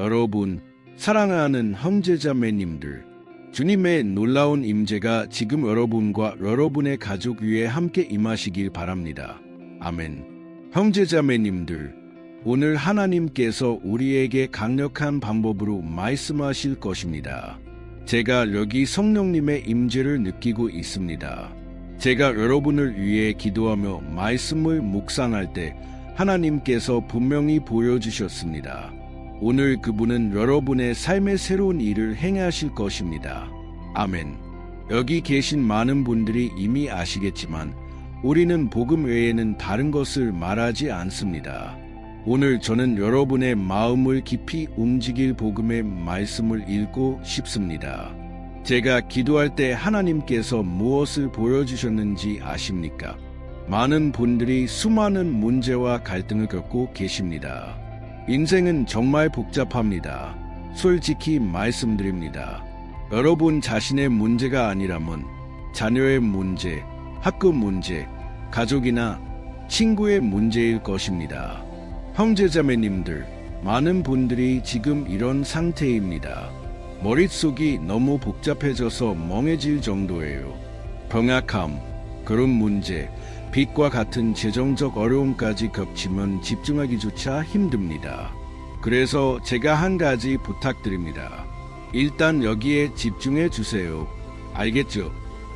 여러분, 사랑하는 형제자매님들, 주님의 놀라운 임재가 지금 여러분과 여러분의 가족 위에 함께 임하시길 바랍니다. 아멘. 형제자매님들, 오늘 하나님께서 우리에게 강력한 방법으로 말씀하실 것입니다. 제가 여기 성령님의 임재를 느끼고 있습니다. 제가 여러분을 위해 기도하며 말씀을 묵상할 때 하나님께서 분명히 보여주셨습니다. 오늘 그분은 여러분의 삶의 새로운 일을 행하실 것입니다. 아멘. 여기 계신 많은 분들이 이미 아시겠지만 우리는 복음 외에는 다른 것을 말하지 않습니다. 오늘 저는 여러분의 마음을 깊이 움직일 복음의 말씀을 읽고 싶습니다. 제가 기도할 때 하나님께서 무엇을 보여주셨는지 아십니까? 많은 분들이 수많은 문제와 갈등을 겪고 계십니다. 인생은 정말 복잡합니다. 솔직히 말씀드립니다. 여러분 자신의 문제가 아니라면 자녀의 문제, 학급 문제, 가족이나 친구의 문제일 것입니다. 형제자매님들, 많은 분들이 지금 이런 상태입니다. 머릿속이 너무 복잡해져서 멍해질 정도예요. 병약함, 그런 문제, 빚과 같은 재정적 어려움까지 겹치면 집중하기조차 힘듭니다. 그래서 제가 한 가지 부탁드립니다. 일단 여기에 집중해 주세요. 알겠죠?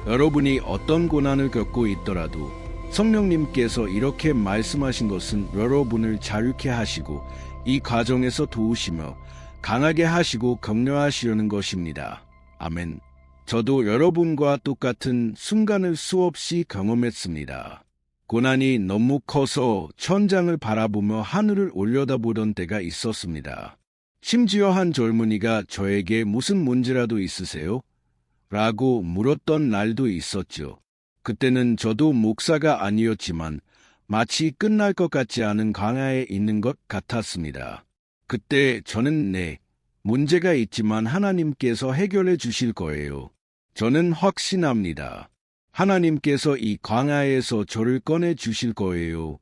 여러분이 어떤 고난을 겪고 있더라도 성령님께서 이렇게 말씀하신 것은 여러분을 자유케 하시고 이 과정에서 도우시며 강하게 하시고 격려하시려는 것입니다. 아멘. 저도 여러분과 똑같은 순간을 수없이 경험했습니다. 고난이 너무 커서 천장을 바라보며 하늘을 올려다보던 때가 있었습니다. 심지어 한 젊은이가 저에게 무슨 문제라도 있으세요? 라고 물었던 날도 있었죠. 그때는 저도 목사가 아니었지만 마치 끝날 것 같지 않은 광야에 있는 것 같았습니다. 그때 저는 네, 문제가 있지만 하나님께서 해결해 주실 거예요. 저는 확신합니다. 하나님께서 이 광야에서 저를 꺼내 주실 거예요.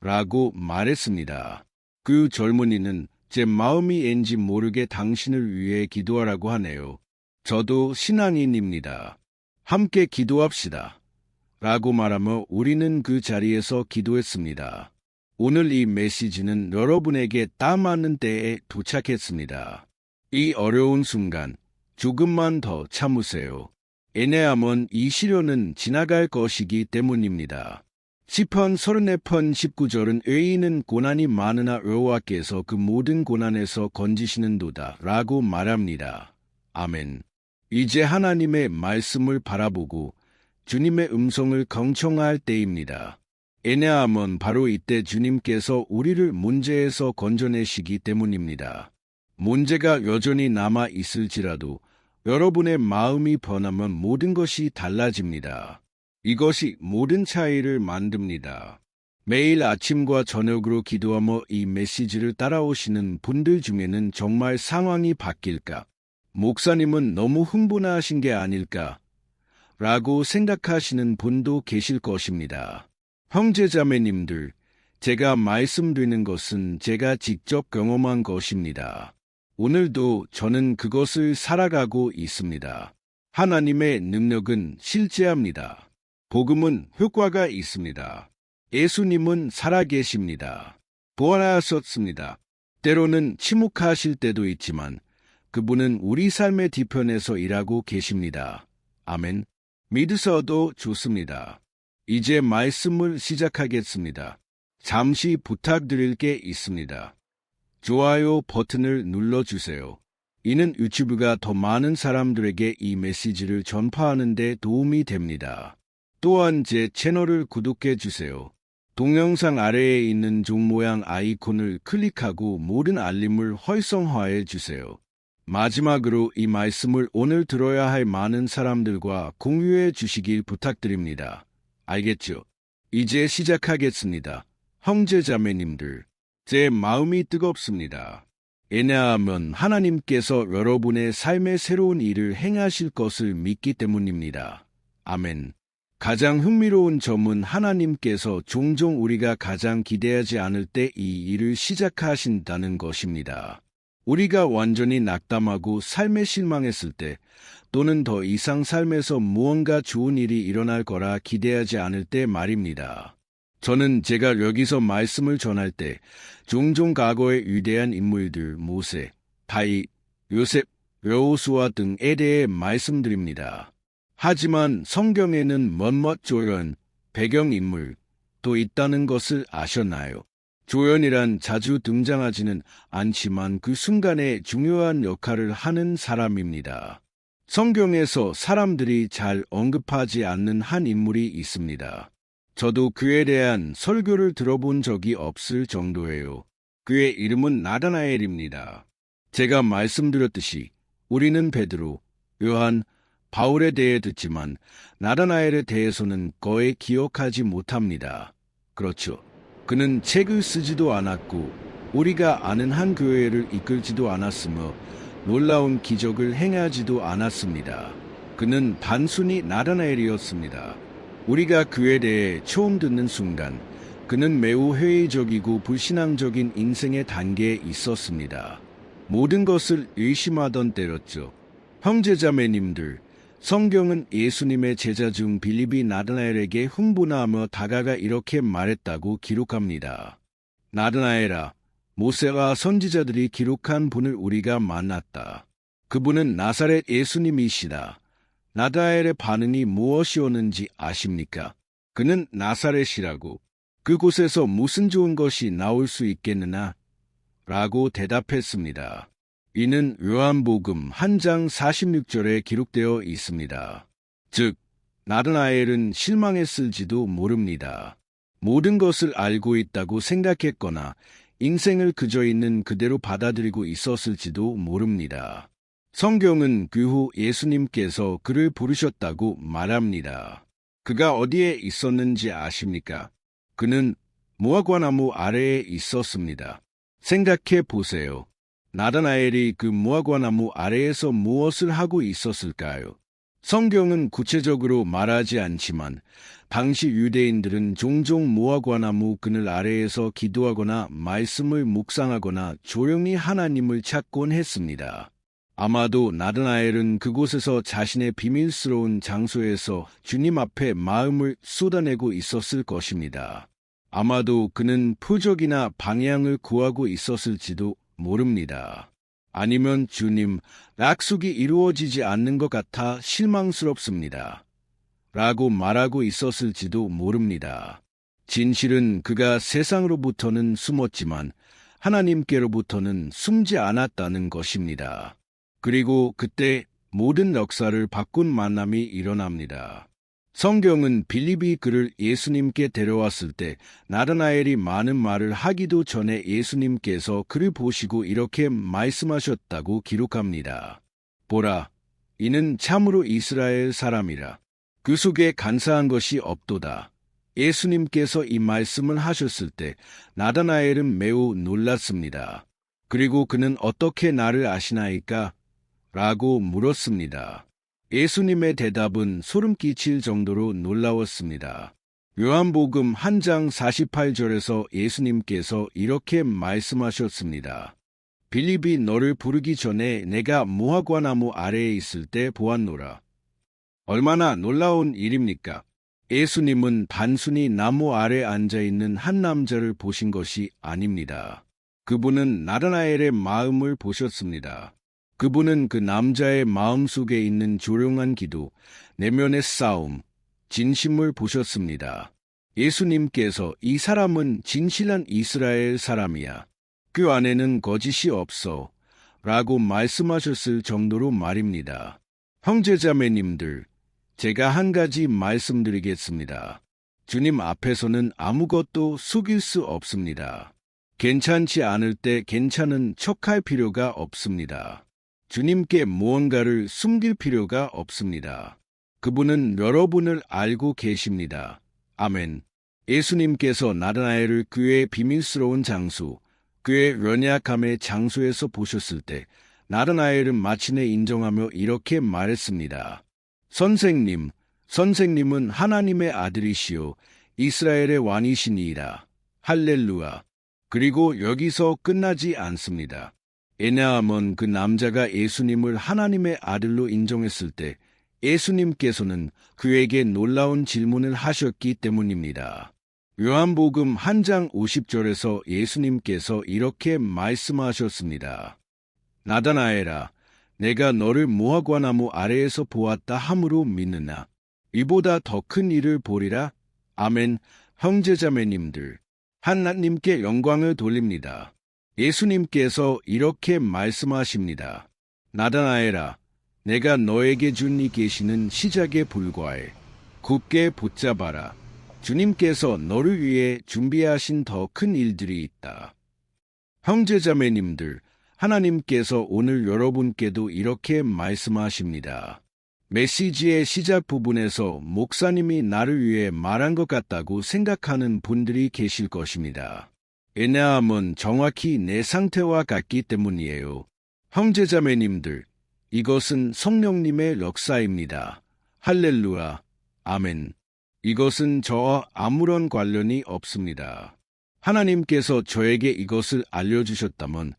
라고 말했습니다. 그 젊은이는 제 마음이 왠지 모르게 당신을 위해 기도하라고 하네요. 저도 신앙인입니다. 함께 기도합시다. 라고 말하며 우리는 그 자리에서 기도했습니다. 오늘 이 메시지는 여러분에게 딱 맞는 때에 도착했습니다. 이 어려운 순간 조금만 더 참으세요. 애내함은 이 시련은 지나갈 것이기 때문입니다. 시편 34편 19절은 의인은 고난이 많으나 여호와께서 그 모든 고난에서 건지시는도다 라고 말합니다. 아멘. 이제 하나님의 말씀을 바라보고 주님의 음성을 경청할 때입니다. 애내함은 바로 이때 주님께서 우리를 문제에서 건져내시기 때문입니다. 문제가 여전히 남아 있을지라도 여러분의 마음이 변하면 모든 것이 달라집니다. 이것이 모든 차이를 만듭니다. 매일 아침과 저녁으로 기도하며 이 메시지를 따라오시는 분들 중에는 정말 상황이 바뀔까? 목사님은 너무 흥분하신 게 아닐까? 라고 생각하시는 분도 계실 것입니다. 형제자매님들, 제가 말씀드리는 것은 제가 직접 경험한 것입니다. 오늘도 저는 그것을 살아가고 있습니다. 하나님의 능력은 실제합니다. 복음은 효과가 있습니다. 예수님은 살아계십니다. 부활하셨습니다. 때로는 침묵하실 때도 있지만 그분은 우리 삶의 뒤편에서 일하고 계십니다. 아멘. 믿으셔도 좋습니다. 이제 말씀을 시작하겠습니다. 잠시 부탁드릴 게 있습니다. 좋아요 버튼을 눌러주세요. 이는 유튜브가 더 많은 사람들에게 이 메시지를 전파하는 데 도움이 됩니다. 또한 제 채널을 구독해 주세요. 동영상 아래에 있는 종 모양 아이콘을 클릭하고 모든 알림을 활성화해 주세요. 마지막으로 이 말씀을 오늘 들어야 할 많은 사람들과 공유해 주시길 부탁드립니다. 알겠죠? 이제 시작하겠습니다. 형제자매님들, 제 마음이 뜨겁습니다. 왜냐하면 하나님께서 여러분의 삶의 새로운 일을 행하실 것을 믿기 때문입니다. 아멘. 가장 흥미로운 점은 하나님께서 종종 우리가 가장 기대하지 않을 때 이 일을 시작하신다는 것입니다. 우리가 완전히 낙담하고 삶에 실망했을 때 또는 더 이상 삶에서 무언가 좋은 일이 일어날 거라 기대하지 않을 때 말입니다. 저는 제가 여기서 말씀을 전할 때 종종 과거의 위대한 인물들 모세, 바이, 요셉, 여호수아 등에 대해 말씀드립니다. 하지만 성경에는 멋멋 조연, 배경인물 또 있다는 것을 아셨나요? 조연이란 자주 등장하지는 않지만 그 순간에 중요한 역할을 하는 사람입니다. 성경에서 사람들이 잘 언급하지 않는 한 인물이 있습니다. 저도 그에 대한 설교를 들어본 적이 없을 정도예요. 그의 이름은 나다나엘입니다. 제가 말씀드렸듯이 우리는 베드로, 요한, 바울에 대해 듣지만 나다나엘에 대해서는 거의 기억하지 못합니다. 그렇죠. 그는 책을 쓰지도 않았고 우리가 아는 한 교회를 이끌지도 않았으며 놀라운 기적을 행하지도 않았습니다. 그는 단순히 나다나엘이었습니다. 우리가 그에 대해 처음 듣는 순간 그는 매우 회의적이고 불신앙적인 인생의 단계에 있었습니다. 모든 것을 의심하던 때였죠. 형제자매님들, 성경은 예수님의 제자 중 빌립이 나드나엘에게 흥분하며 다가가 이렇게 말했다고 기록합니다. 나드나엘아, 모세와 선지자들이 기록한 분을 우리가 만났다. 그분은 나사렛 예수님이시다. 나다엘의 반응이 무엇이었는지 아십니까? 그는 나사렛이라고 그곳에서 무슨 좋은 것이 나올 수 있겠느냐? 라고 대답했습니다. 이는 요한복음 한 장 46절에 기록되어 있습니다. 즉, 나르나엘은 실망했을지도 모릅니다. 모든 것을 알고 있다고 생각했거나 인생을 그저 있는 그대로 받아들이고 있었을지도 모릅니다. 성경은 그 후 예수님께서 그를 부르셨다고 말합니다. 그가 어디에 있었는지 아십니까? 그는 무화과나무 아래에 있었습니다. 생각해 보세요. 나다나엘이 그 무화과나무 아래에서 무엇을 하고 있었을까요? 성경은 구체적으로 말하지 않지만 당시 유대인들은 종종 무화과나무 그늘 아래에서 기도하거나 말씀을 묵상하거나 조용히 하나님을 찾곤 했습니다. 아마도 나드나엘은 그곳에서 자신의 비밀스러운 장소에서 주님 앞에 마음을 쏟아내고 있었을 것입니다. 아마도 그는 표적이나 방향을 구하고 있었을지도 모릅니다. 아니면 주님, 약속이 이루어지지 않는 것 같아 실망스럽습니다. 라고 말하고 있었을지도 모릅니다. 진실은 그가 세상으로부터는 숨었지만 하나님께로부터는 숨지 않았다는 것입니다. 그리고 그때 모든 역사를 바꾼 만남이 일어납니다. 성경은 빌립이 그를 예수님께 데려왔을 때 나르나엘이 많은 말을 하기도 전에 예수님께서 그를 보시고 이렇게 말씀하셨다고 기록합니다. 보라, 이는 참으로 이스라엘 사람이라. 그 속에 간사한 것이 없도다. 예수님께서 이 말씀을 하셨을 때 나다나엘은 매우 놀랐습니다. 그리고 그는 어떻게 나를 아시나이까? 라고 물었습니다. 예수님의 대답은 소름 끼칠 정도로 놀라웠습니다. 요한복음 한장 48절에서 예수님께서 이렇게 말씀하셨습니다. 빌립이 너를 부르기 전에 내가 무화과나무 아래에 있을 때 보았노라. 얼마나 놀라운 일입니까? 예수님은 단순히 나무 아래 앉아 있는 한 남자를 보신 것이 아닙니다. 그분은 나르나엘의 마음을 보셨습니다. 그분은 그 남자의 마음속에 있는 조용한 기도, 내면의 싸움, 진심을 보셨습니다. 예수님께서 이 사람은 진실한 이스라엘 사람이야. 그 안에는 거짓이 없어. 라고 말씀하셨을 정도로 말입니다. 형제자매님들, 제가 한 가지 말씀드리겠습니다. 주님 앞에서는 아무것도 속일 수 없습니다. 괜찮지 않을 때 괜찮은 척할 필요가 없습니다. 주님께 무언가를 숨길 필요가 없습니다. 그분은 여러분을 알고 계십니다. 아멘. 예수님께서 나르나엘을 그의 비밀스러운 장소, 그의 연약함의 장소에서 보셨을 때 나르나엘은 마침내 인정하며 이렇게 말했습니다. 선생님, 선생님은 하나님의 아들이시오. 이스라엘의 왕이시니이다. 할렐루야. 그리고 여기서 끝나지 않습니다. 왜냐하면 그 남자가 예수님을 하나님의 아들로 인정했을 때 예수님께서는 그에게 놀라운 질문을 하셨기 때문입니다. 요한복음 한 장 50절에서 예수님께서 이렇게 말씀하셨습니다. 나다나엘아, 내가 너를 무화과나무 아래에서 보았다 함으로 믿느나 이보다 더 큰 일을 보리라. 아멘. 형제자매님들, 하나님께 영광을 돌립니다. 예수님께서 이렇게 말씀하십니다. 나다나엘아, 내가 너에게 준 이 계시는 시작에 불과해. 굳게 붙잡아라. 주님께서 너를 위해 준비하신 더 큰 일들이 있다. 형제자매님들, 하나님께서 오늘 여러분께도 이렇게 말씀하십니다. 메시지의 시작 부분에서 목사님이 나를 위해 말한 것 같다고 생각하는 분들이 계실 것입니다. 왜냐하면 정확히 내 상태와 같기 때문이에요. 형제자매님들, 이것은 성령님의 역사입니다. 할렐루야, 아멘. 이것은 저와 아무런 관련이 없습니다. 하나님께서 저에게 이것을 알려주셨다면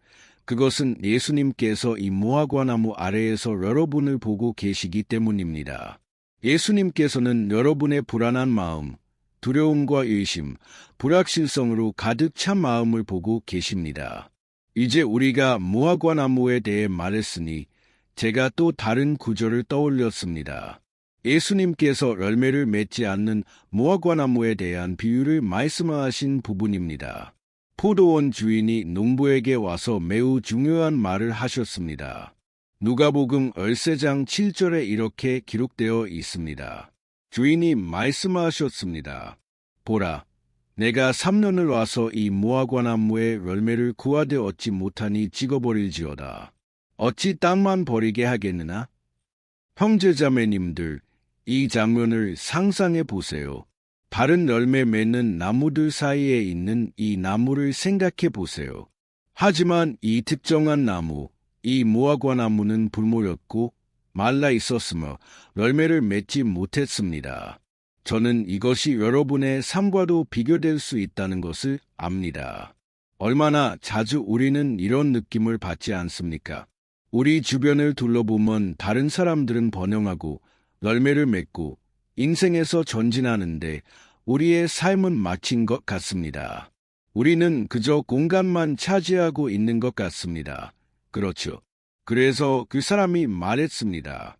그것은 예수님께서 이 무화과나무 아래에서 여러분을 보고 계시기 때문입니다. 예수님께서는 여러분의 불안한 마음, 두려움과 의심, 불확실성으로 가득 찬 마음을 보고 계십니다. 이제 우리가 무화과 나무에 대해 말했으니 제가 또 다른 구절을 떠올렸습니다. 예수님께서 열매를 맺지 않는 무화과 나무에 대한 비유를 말씀하신 부분입니다. 포도원 주인이 농부에게 와서 매우 중요한 말을 하셨습니다. 누가복음 13장 7절에 이렇게 기록되어 있습니다. 주인이 말씀하셨습니다. 보라, 내가 3년을 와서 이 무화과나무의 열매를 구하되 얻지 못하니 찍어버릴지어다. 어찌 땅만 버리게 하겠느냐? 형제자매님들, 이 장면을 상상해 보세요. 바른 열매 맺는 나무들 사이에 있는 이 나무를 생각해 보세요. 하지만 이 특정한 나무, 이 무화과 나무는 불모였고 말라 있었으며 열매를 맺지 못했습니다. 저는 이것이 여러분의 삶과도 비교될 수 있다는 것을 압니다. 얼마나 자주 우리는 이런 느낌을 받지 않습니까? 우리 주변을 둘러보면 다른 사람들은 번영하고 열매를 맺고 인생에서 전진하는데 우리의 삶은 마친 것 같습니다. 우리는 그저 공간만 차지하고 있는 것 같습니다. 그렇죠. 그래서 그 사람이 말했습니다.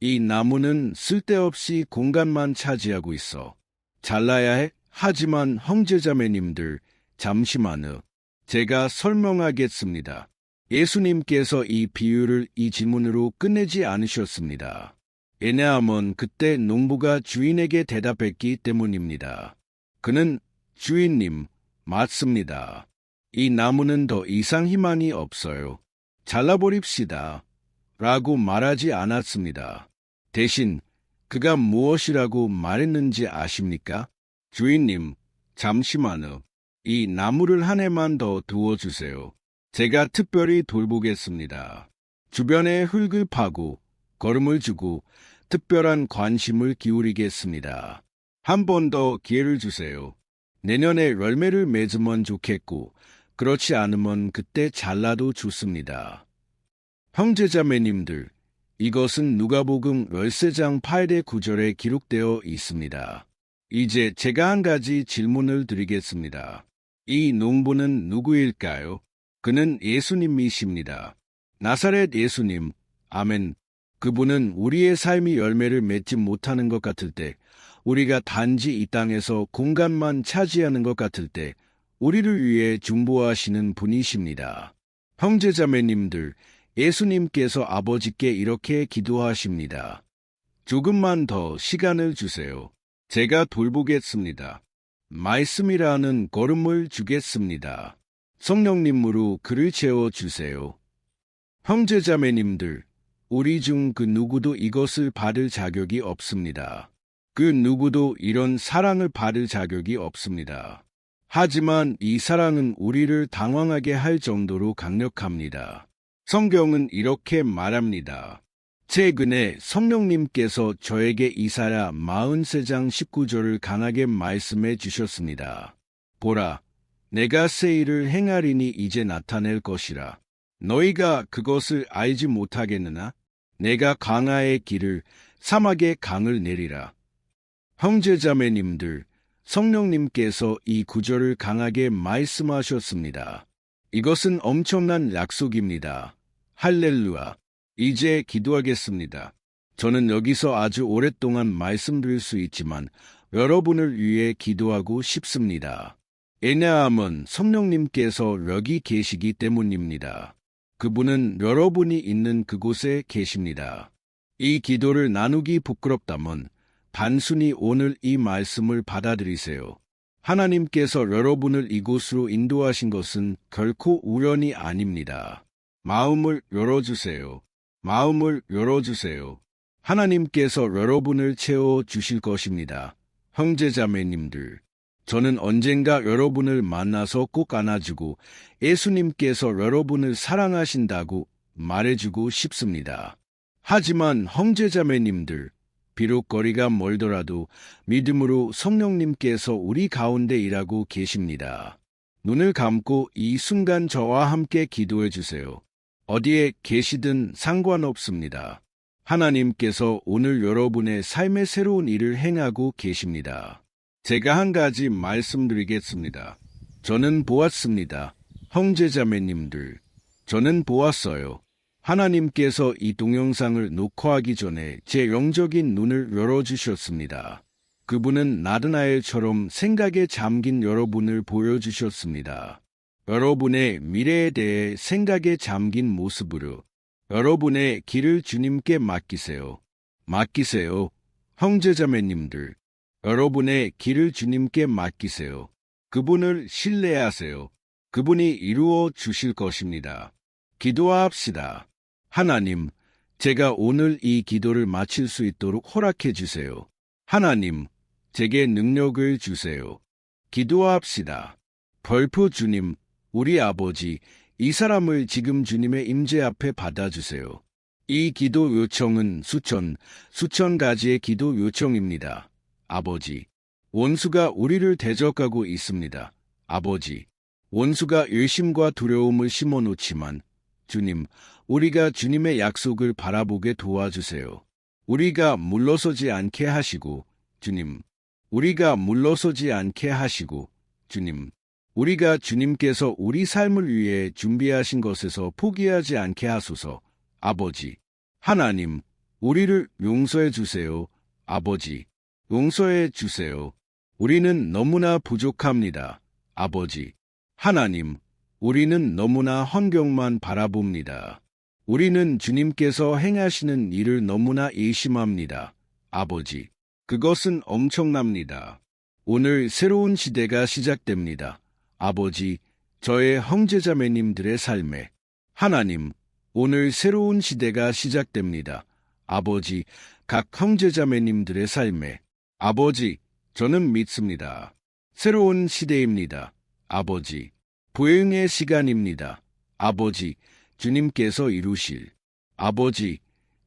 이 나무는 쓸데없이 공간만 차지하고 있어. 잘라야 해? 하지만 형제자매님들, 잠시만요. 제가 설명하겠습니다. 예수님께서 이 비유를 이 질문으로 끝내지 않으셨습니다. 왜냐하면 그때 농부가 주인에게 대답했기 때문입니다. 그는 주인님, 맞습니다. 이 나무는 더 이상 희망이 없어요. 잘라버립시다. 라고 말하지 않았습니다. 대신 그가 무엇이라고 말했는지 아십니까? 주인님, 잠시만요. 이 나무를 한 해만 더 두어주세요. 제가 특별히 돌보겠습니다. 주변에 흙을 파고 걸음을 주고 특별한 관심을 기울이겠습니다. 한 번 더 기회를 주세요. 내년에 열매를 맺으면 좋겠고, 그렇지 않으면 그때 잘라도 좋습니다. 형제자매님들, 이것은 누가복음 13장 8의 9절에 기록되어 있습니다. 이제 제가 한 가지 질문을 드리겠습니다. 이 농부는 누구일까요? 그는 예수님이십니다. 나사렛 예수님, 아멘. 그분은 우리의 삶이 열매를 맺지 못하는 것 같을 때, 우리가 단지 이 땅에서 공간만 차지하는 것 같을 때, 우리를 위해 중보하시는 분이십니다. 형제자매님들, 예수님께서 아버지께 이렇게 기도하십니다. 조금만 더 시간을 주세요. 제가 돌보겠습니다. 말씀이라는 걸음을 주겠습니다. 성령님으로 그를 채워주세요. 형제자매님들, 우리 중 그 누구도 이것을 받을 자격이 없습니다. 그 누구도 이런 사랑을 받을 자격이 없습니다. 하지만 이 사랑은 우리를 당황하게 할 정도로 강력합니다. 성경은 이렇게 말합니다. 최근에 성령님께서 저에게 이사야 43장 19절을 강하게 말씀해 주셨습니다. 보라, 내가 새 일을 행하리니 이제 나타낼 것이라. 너희가 그것을 알지 못하겠느냐? 내가 강하의 길을 사막에 강을 내리라. 형제자매님들, 성령님께서 이 구절을 강하게 말씀하셨습니다. 이것은 엄청난 약속입니다. 할렐루야. 이제 기도하겠습니다. 저는 여기서 아주 오랫동안 말씀드릴 수 있지만 여러분을 위해 기도하고 싶습니다. 왜냐하면 성령님께서 여기 계시기 때문입니다. 그분은 여러분이 있는 그곳에 계십니다. 이 기도를 나누기 부끄럽다면 단순히 오늘 이 말씀을 받아들이세요. 하나님께서 여러분을 이곳으로 인도하신 것은 결코 우연이 아닙니다. 마음을 열어주세요. 마음을 열어주세요. 하나님께서 여러분을 채워 주실 것입니다. 형제자매님들, 저는 언젠가 여러분을 만나서 꼭 안아주고 예수님께서 여러분을 사랑하신다고 말해주고 싶습니다. 하지만 형제자매님들, 비록 거리가 멀더라도 믿음으로 성령님께서 우리 가운데 일하고 계십니다. 눈을 감고 이 순간 저와 함께 기도해 주세요. 어디에 계시든 상관없습니다. 하나님께서 오늘 여러분의 삶의 새로운 일을 행하고 계십니다. 제가 한 가지 말씀드리겠습니다. 저는 보았습니다. 형제자매님들, 저는 보았어요. 하나님께서 이 동영상을 녹화하기 전에 제 영적인 눈을 열어주셨습니다. 그분은 나드나엘처럼 생각에 잠긴 여러분을 보여주셨습니다. 여러분의 미래에 대해 생각에 잠긴 모습으로 여러분의 길을 주님께 맡기세요. 맡기세요. 형제자매님들, 여러분의 길을 주님께 맡기세요. 그분을 신뢰하세요. 그분이 이루어 주실 것입니다. 기도합시다. 하나님, 제가 오늘 이 기도를 마칠 수 있도록 허락해 주세요. 하나님, 제게 능력을 주세요. 기도합시다. 벌프 주님, 우리 아버지, 이 사람을 지금 주님의 임재 앞에 받아주세요. 이 기도 요청은 수천, 수천 가지의 기도 요청입니다. 아버지, 원수가 우리를 대적하고 있습니다. 아버지, 원수가 열심과 두려움을 심어놓지만 주님, 우리가 주님의 약속을 바라보게 도와주세요. 우리가 물러서지 않게 하시고, 주님, 우리가 물러서지 않게 하시고, 주님, 우리가 주님께서 우리 삶을 위해 준비하신 것에서 포기하지 않게 하소서. 아버지, 하나님, 우리를 용서해 주세요. 아버지, 용서해 주세요. 우리는 너무나 부족합니다. 아버지, 하나님, 우리는 너무나 환경만 바라봅니다. 우리는 주님께서 행하시는 일을 너무나 의심합니다. 아버지, 그것은 엄청납니다. 오늘 새로운 시대가 시작됩니다. 아버지, 저의 형제자매님들의 삶에 하나님, 오늘 새로운 시대가 시작됩니다. 아버지, 각 형제자매님들의 삶에 아버지, 저는 믿습니다. 새로운 시대입니다. 아버지, 부흥의 시간입니다. 아버지, 주님께서 이루실. 아버지,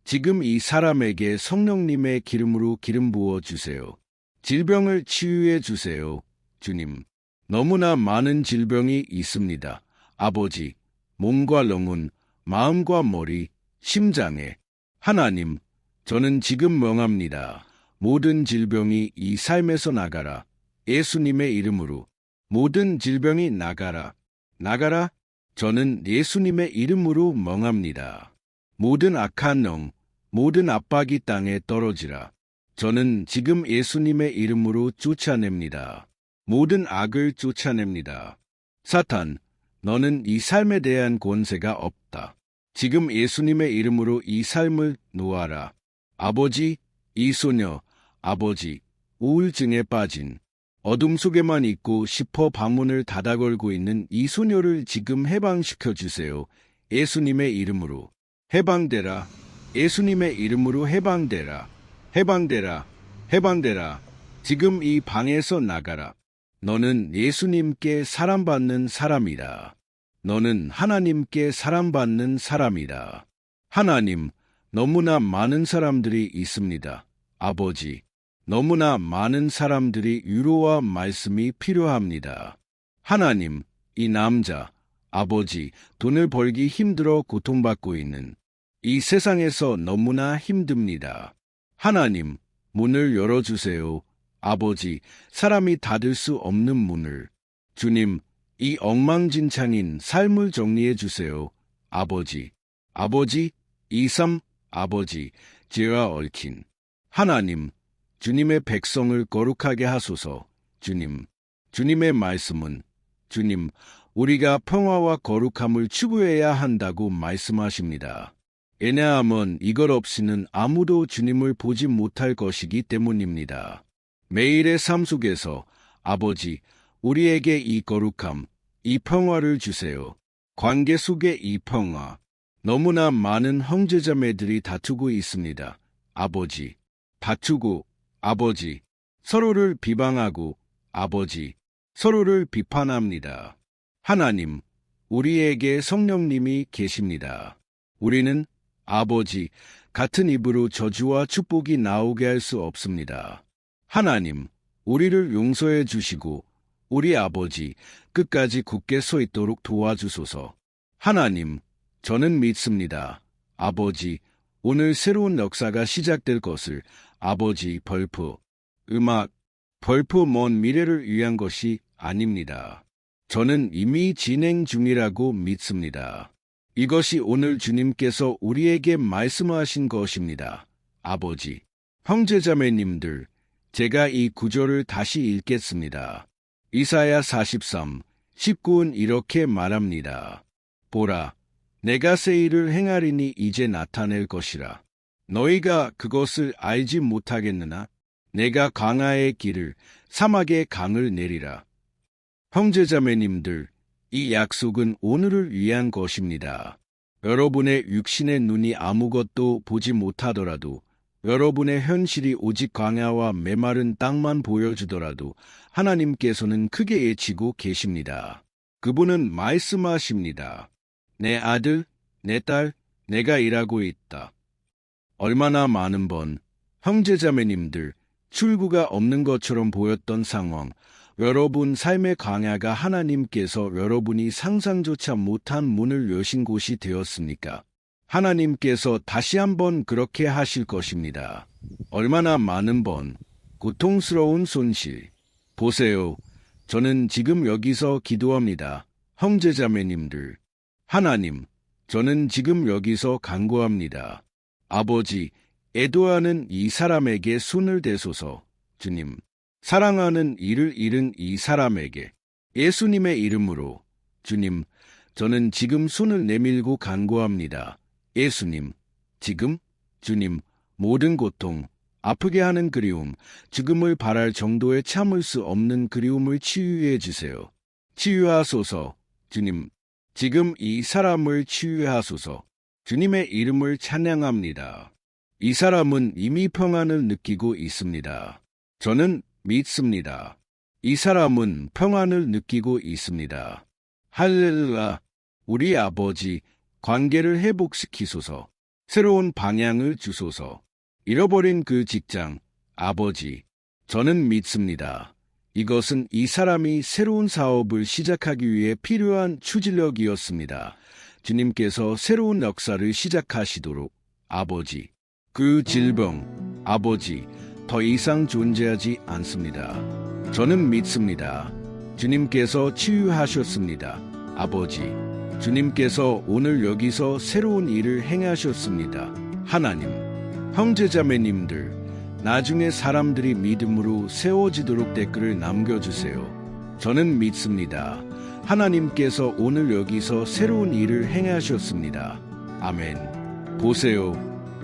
지금 이 사람에게 성령님의 기름으로 기름 부어 주세요. 질병을 치유해 주세요. 주님, 너무나 많은 질병이 있습니다. 아버지, 몸과 영혼, 마음과 머리, 심장에. 하나님, 저는 지금 명합니다. 모든 질병이 이 삶에서 나가라. 예수님의 이름으로. 모든 질병이 나가라. 나가라. 저는 예수님의 이름으로 멍합니다. 모든 악한 영, 모든 압박이 땅에 떨어지라. 저는 지금 예수님의 이름으로 쫓아냅니다. 모든 악을 쫓아냅니다. 사탄, 너는 이 삶에 대한 권세가 없다. 지금 예수님의 이름으로 이 삶을 놓아라. 아버지, 이 소녀, 아버지, 우울증에 빠진 어둠 속에만 있고 싶어 방문을 닫아 걸고 있는 이 소녀를 지금 해방시켜 주세요. 예수님의 이름으로 해방되라. 예수님의 이름으로 해방되라. 해방되라. 해방되라. 지금 이 방에서 나가라. 너는 예수님께 사랑받는 사람이다. 너는 하나님께 사랑받는 사람이다. 하나님, 너무나 많은 사람들이 있습니다. 아버지, 너무나 많은 사람들이 위로와 말씀이 필요합니다. 하나님, 이 남자, 아버지, 돈을 벌기 힘들어 고통받고 있는 이 세상에서 너무나 힘듭니다. 하나님, 문을 열어주세요. 아버지, 사람이 닫을 수 없는 문을. 주님, 이 엉망진창인 삶을 정리해 주세요. 아버지, 아버지, 이삼, 아버지, 죄와 얽힌. 하나님, 주님의 백성을 거룩하게 하소서. 주님, 주님의 말씀은 주님, 우리가 평화와 거룩함을 추구해야 한다고 말씀하십니다. 왜냐하면 이것 없이는 아무도 주님을 보지 못할 것이기 때문입니다. 매일의 삶 속에서 아버지, 우리에게 이 거룩함, 이 평화를 주세요. 관계 속의 이 평화. 너무나 많은 형제자매들이 다투고 있습니다. 아버지, 다투고, 아버지, 서로를 비방하고, 아버지, 서로를 비판합니다. 하나님, 우리에게 성령님이 계십니다. 우리는 아버지, 같은 입으로 저주와 축복이 나오게 할 수 없습니다. 하나님, 우리를 용서해 주시고, 우리 아버지, 끝까지 굳게 서 있도록 도와주소서. 하나님, 저는 믿습니다. 아버지, 오늘 새로운 역사가 시작될 것을 아버지 벌프, 음악, 벌프 먼 미래를 위한 것이 아닙니다. 저는 이미 진행 중이라고 믿습니다. 이것이 오늘 주님께서 우리에게 말씀하신 것입니다. 아버지, 형제자매님들, 제가 이 구절을 다시 읽겠습니다. 이사야 43, 19은 이렇게 말합니다. 보라, 내가 새 일을 행하리니 이제 나타낼 것이라. 너희가 그것을 알지 못하겠느나 내가 강하의 길을 사막의 강을 내리라. 형제자매님들, 이 약속은 오늘을 위한 것입니다. 여러분의 육신의 눈이 아무것도 보지 못하더라도 여러분의 현실이 오직 광야와 메마른 땅만 보여주더라도 하나님께서는 크게 예치고 계십니다. 그분은 말씀하십니다. 내 아들, 내 딸, 내가 일하고 있다. 얼마나 많은 번 형제자매님들 출구가 없는 것처럼 보였던 상황, 여러분 삶의 광야가 하나님께서 여러분이 상상조차 못한 문을 여신 곳이 되었습니까? 하나님께서 다시 한번 그렇게 하실 것입니다. 얼마나 많은 번, 고통스러운 손실. 보세요. 저는 지금 여기서 기도합니다. 형제자매님들. 하나님, 저는 지금 여기서 간구합니다. 아버지, 애도하는 이 사람에게 손을 대소서. 주님, 사랑하는 이를 잃은 이 사람에게 예수님의 이름으로 주님, 저는 지금 손을 내밀고 간구합니다. 예수님, 지금 주님, 모든 고통, 아프게 하는 그리움, 죽음을 바랄 정도의 참을 수 없는 그리움을 치유해 주세요. 치유하소서, 주님. 지금 이 사람을 치유하소서. 주님의 이름을 찬양합니다. 이 사람은 이미 평안을 느끼고 있습니다. 저는 믿습니다. 이 사람은 평안을 느끼고 있습니다. 할렐루야, 우리 아버지, 관계를 회복시키소서, 새로운 방향을 주소서, 잃어버린 그 직장, 아버지, 저는 믿습니다. 이것은 이 사람이 새로운 사업을 시작하기 위해 필요한 추진력이었습니다. 주님께서 새로운 역사를 시작하시도록, 아버지, 그 질병, 아버지, 더 이상 존재하지 않습니다. 저는 믿습니다. 주님께서 치유하셨습니다. 아버지, 주님께서 오늘 여기서 새로운 일을 행하셨습니다. 하나님, 형제자매님들, 나중에 사람들이 믿음으로 세워지도록 댓글을 남겨주세요. 저는 믿습니다. 하나님께서 오늘 여기서 새로운 일을 행하셨습니다. 아멘. 보세요.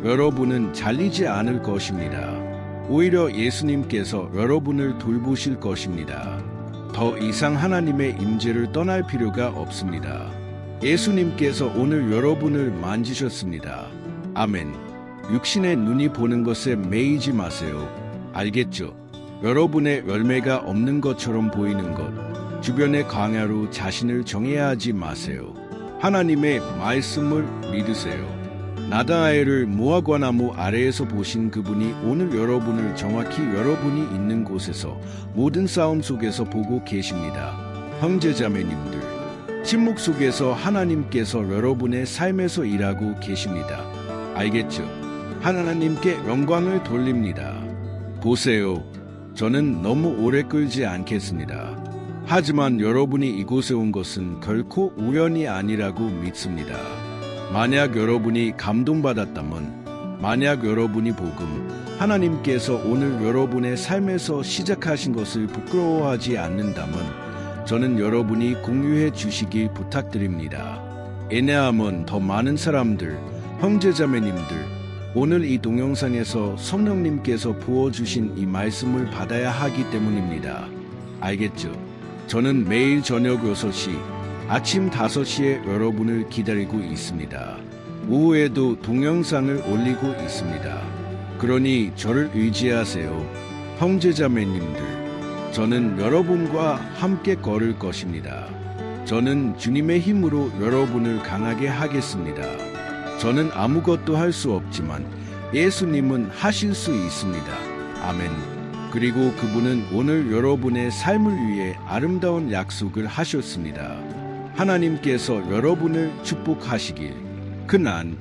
여러분은 잘리지 않을 것입니다. 오히려 예수님께서 여러분을 돌보실 것입니다. 더 이상 하나님의 임재를 떠날 필요가 없습니다. 예수님께서 오늘 여러분을 만지셨습니다. 아멘. 육신의 눈이 보는 것에 매이지 마세요. 알겠죠? 여러분의 열매가 없는 것처럼 보이는 것, 주변의 광야로 자신을 정해야 하지 마세요. 하나님의 말씀을 믿으세요. 나다아엘을 무화과나무 아래에서 보신 그분이 오늘 여러분을 정확히 여러분이 있는 곳에서 모든 싸움 속에서 보고 계십니다. 형제자매님들, 침묵 속에서 하나님께서 여러분의 삶에서 일하고 계십니다. 알겠죠? 하나님께 영광을 돌립니다. 보세요. 저는 너무 오래 끌지 않겠습니다. 하지만 여러분이 이곳에 온 것은 결코 우연이 아니라고 믿습니다. 만약 여러분이 감동받았다면, 만약 여러분이 복음, 하나님께서 오늘 여러분의 삶에서 시작하신 것을 부끄러워하지 않는다면, 저는 여러분이 공유해 주시길 부탁드립니다. 애내함은 더 많은 사람들, 형제자매님들, 오늘 이 동영상에서 성령님께서 부어주신 이 말씀을 받아야 하기 때문입니다. 알겠죠? 저는 매일 저녁 6시, 아침 5시에 여러분을 기다리고 있습니다. 오후에도 동영상을 올리고 있습니다. 그러니 저를 의지하세요. 형제자매님들. 저는 여러분과 함께 걸을 것입니다. 저는 주님의 힘으로 여러분을 강하게 하겠습니다. 저는 아무것도 할 수 없지만 예수님은 하실 수 있습니다. 아멘. 그리고 그분은 오늘 여러분의 삶을 위해 아름다운 약속을 하셨습니다. 하나님께서 여러분을 축복하시길. 그난